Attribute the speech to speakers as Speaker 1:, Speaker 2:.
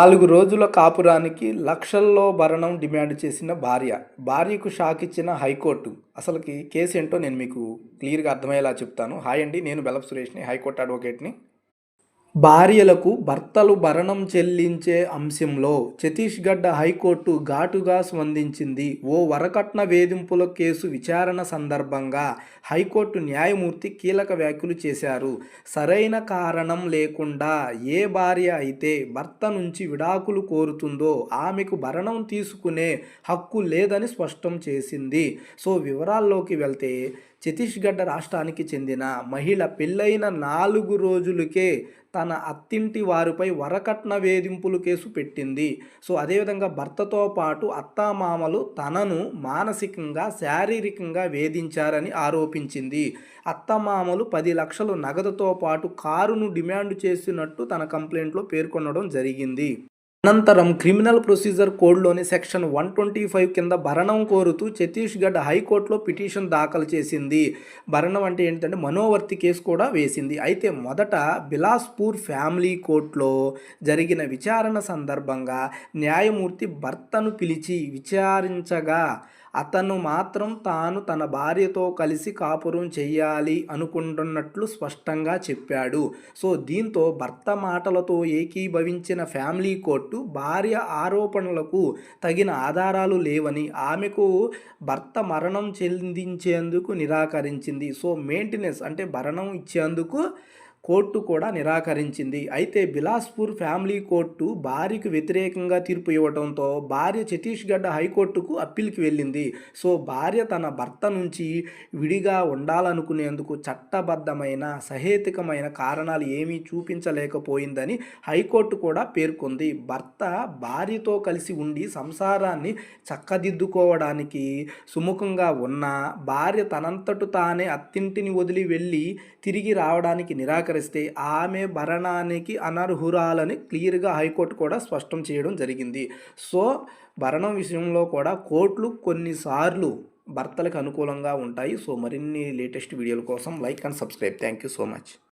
Speaker 1: నాలుగు రోజుల కాపురానికి లక్షల్లో భరణం డిమాండ్ చేసిన భార్య. భార్యకు షాక్ ఇచ్చిన హైకోర్టు. అసలుకి కేసు ఏంటో నేను మీకు క్లియర్గా అర్థమయ్యేలా చెప్తాను. హాయ్ అండి నేను బెలప్ సురేష్ని హైకోర్టు అడ్వకేట్ని. భార్యలకు భర్తలు భరణం చెల్లించే అంశంలో ఛత్తీస్గఢ్ హైకోర్టు ఘాటుగా స్పందించింది. ఓ వరకట్న వేధింపుల కేసు విచారణ సందర్భంగా హైకోర్టు న్యాయమూర్తి కీలక వ్యాఖ్యలు చేశారు. సరైన కారణం లేకుండా ఏ భార్య అయితే భర్త నుంచి విడాకులు కోరుతుందో ఆమెకు భరణం తీసుకునే హక్కు లేదని స్పష్టం చేసింది. సో వివరాల్లోకి వెళ్తే ఛత్తీస్గఢ్ రాష్ట్రానికి చెందిన మహిళ పెళ్ళైన నాలుగు రోజులకే తన అత్తింటి వారిపై వరకట్న వేధింపులు కేసు పెట్టింది. సో అదేవిధంగా భర్తతో పాటు అత్తామామలు తనను మానసికంగా శారీరకంగా వేధించారని ఆరోపించింది. అత్తమామలు పది లక్షలు నగదుతో పాటు కారును డిమాండ్ చేసినట్టు తన కంప్లైంట్లో పేర్కొనడం జరిగింది. అనంతరం క్రిమినల్ ప్రొసీజర్ కోడ్లోని సెక్షన్ వన్ ట్వంటీ ఫైవ్ కింద భరణం కోరుతూ ఛత్తీస్గఢ్ హైకోర్టులో పిటిషన్ దాఖలు చేసింది. భరణం అంటే ఏంటంటే మనోవర్తి కేసు కూడా వేసింది. అయితే మొదట బిలాస్పూర్ ఫ్యామిలీ కోర్టులో జరిగిన విచారణ సందర్భంగా న్యాయమూర్తి భర్తను పిలిచి విచారించగా అతను మాత్రం తాను తన భార్యతో కలిసి కాపురం చేయాలి అనుకుంటున్నట్లు స్పష్టంగా చెప్పాడు. సో దీంతో భర్త మాటలతో ఏకీభవించిన ఫ్యామిలీ కోర్టు భార్య ఆరోపణలకు తగిన ఆధారాలు లేవని ఆమెకు భర్త మరణం చెందించేందుకు నిరాకరించింది. సో మెయింటెనెన్స్ అంటే భరణం ఇచ్చేందుకు కోర్టు కూడా నిరాకరించింది. అయితే బిలాస్పూర్ ఫ్యామిలీ కోర్టు భార్యకు వ్యతిరేకంగా తీర్పు ఇవ్వడంతో భార్య ఛత్తీస్గఢ్ హైకోర్టుకు అప్పీల్కి వెళ్ళింది. సో భార్య తన భర్త నుంచి విడిగా ఉండాలనుకునేందుకు చట్టబద్ధమైన సహేతుకమైన కారణాలు ఏమీ చూపించలేకపోయిందని హైకోర్టు కూడా పేర్కొంది. భర్త భార్యతో కలిసి ఉండి సంసారాన్ని చక్కదిద్దుకోవడానికి సుముఖంగా ఉన్న భార్య తనంతటు తానే అత్తింటిని వదిలి వెళ్ళి తిరిగి రావడానికి నిరాకరిస్తే ఆమె భరణానికి అనర్హురాలని క్లియర్గా హైకోర్టు కూడా స్పష్టం చేయడం జరిగింది. సో భరణం విషయంలో కూడా కోర్టులు కొన్నిసార్లు భర్తలకు అనుకూలంగా ఉంటాయి. సో మరిన్ని లేటెస్ట్ వీడియోల కోసం like and subscribe. Thank you so much.